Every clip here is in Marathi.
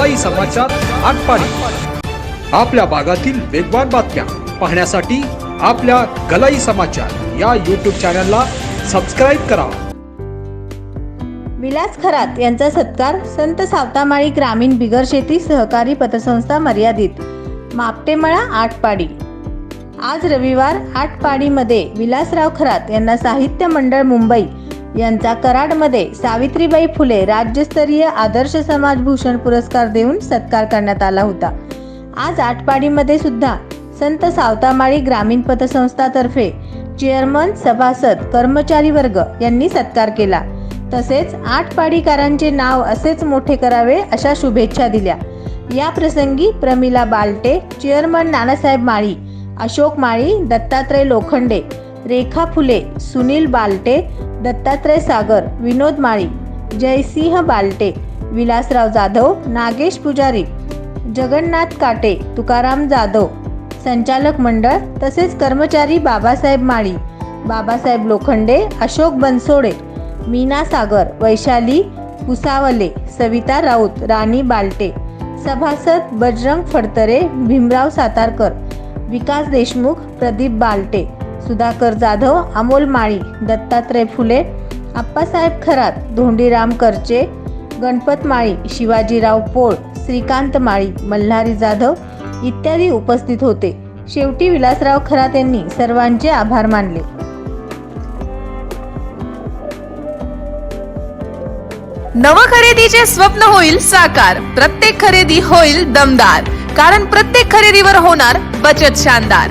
गलाई समाचार आटपाडी. आपल्या भागातील वेगवान बातम्या पाहण्यासाठी आपल्या गलाई समाचार या यूट्यूब चॅनलला सबस्क्राईब करा. विलास खरात यांचा सत्कार संत सावतामाळी ग्रामीण बिगर शेती सहकारी पतसंस्था मर्यादित. मापटेमळा आटपाडी. आज रविवार आटपाडीमध्ये विलासराव खरात यांना साहित्य मंडळ मुंबई यांचा कराडमध्ये सावित्रीबाई फुले राज्यस्तरीय आदर्श समाज भूषण पुरस्कार देऊन सत्कार करण्यात आला होता. आज आटपाडीमध्ये सुद्धा संत सावतामाळी ग्रामीण पतसंस्थातर्फे चेअरमन सभासद कर्मचारी वर्ग यांनी सत्कार केला. तसेच आटपाडीकारांचे नाव असेच मोठे करावे अशा शुभेच्छा दिल्या. या प्रसंगी प्रमिला बालटे चेअरमन नानासाहेब माळी अशोक माळी दत्तात्रय लोखंडे रेखा फुले सुनील बालटे दत्तात्रय सागर विनोद माळी जयसिंह बालटे विलासराव जाधव नागेश पुजारी जगन्नाथ काटे तुकाराम जाधव संचालक मंडळ तसेच कर्मचारी बाबासाहेब माळी बाबासाहेब लोखंडे अशोक बनसोडे मीना सागर वैशाली पुसावले सविता राऊत राणी बालटे सभासद बजरंग फडतरे भीमराव सातारकर विकास देशमुख प्रदीप बालटे सुधाकर जाधव अमोल माळी दत्तात्रय फुले आप्पासाहेब खरात धोंडीराम करचे गणपत माळी शिवाजीराव पोळ श्रीकांत माळी मल्हारी जाधव इत्यादी उपस्थित होते. शेवटी विलासराव खरात यांनी सर्वांचे आभार मानले. नवखरेदीचे स्वप्न होईल साकार प्रत्येक खरेदी होईल दमदार. कारण प्रत्येक खरेदीवर होणार बचत शानदार.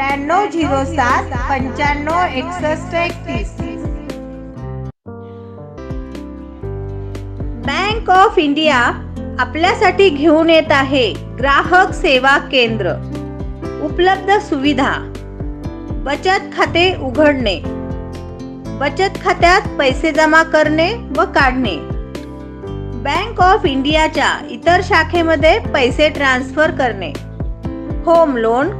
त्र्याण्णव झिरो सात पंच्याण्णव एकसष्ट एकतीस. बँक ऑफ इंडिया आपल्यासाठी घेऊन येत आहे ग्राहक सेवा केंद्र. उपलब्ध सुविधा. बचत खाते उघडणे. बचत खात्यात पैसे जमा करणे व काढणे. बँक ऑफ इंडियाच्या इतर शाखेमध्ये पैसे ट्रान्सफर करणे. होम लोन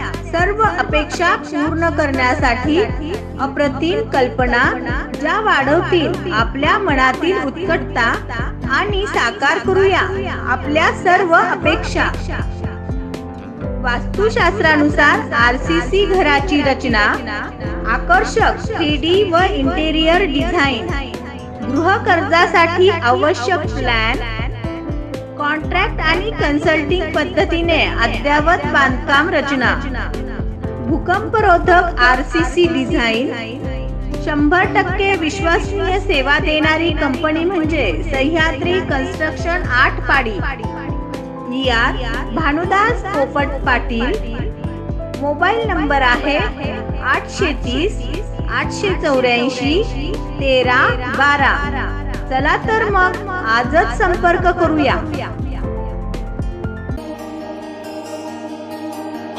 सर्व अपेक्षा पूर्ण करण्यासाठी अप्रतिम कल्पना ज्या वाढवतील आपल्या मनातील उत्कटता आणि साकार करूया आपल्या सर्व अपेक्षा. वास्तुशास्त्रानुसार आर सी सी घराची रचना आकर्षक थ्री डी व इंटेरियर डिझाईन गृह कर्जासाठी आवश्यक प्लॅन कॉन्ट्रॅक्ट आणि कन्सल्टिंग पद्धतीने अद्ययावत बांधकाम रचना. भूकंपरोधक आर सी सी डिझाईन शंभर टक्के विश्वसनीय सेवा देणारी कंपनी म्हणजे सह्याद्री कन्स्ट्रक्शन आठ पाडी. ई आर भानुदास पोपट पाटील. मोबाईल नंबर आहे आठशे तीस आठशे चौऱ्याऐंशी तेरा बारा. चला तर मग आजच संपर्क करूया.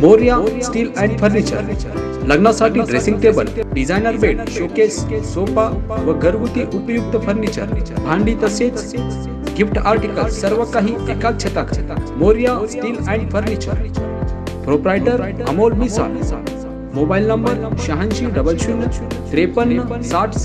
Moriya steel and furniture. लग्नासाठी dressing table designer bed showcase sofa व घरगुती उपयुक्त फर्निचर. भांडी तसेच गिफ्ट आर्टिकल सर्व काही एकाच छताखाली Moriya steel and furniture. Proprietor Amol Misal. Mobile number शहाऐंशी डबल शून्य त्रेपन्न साठ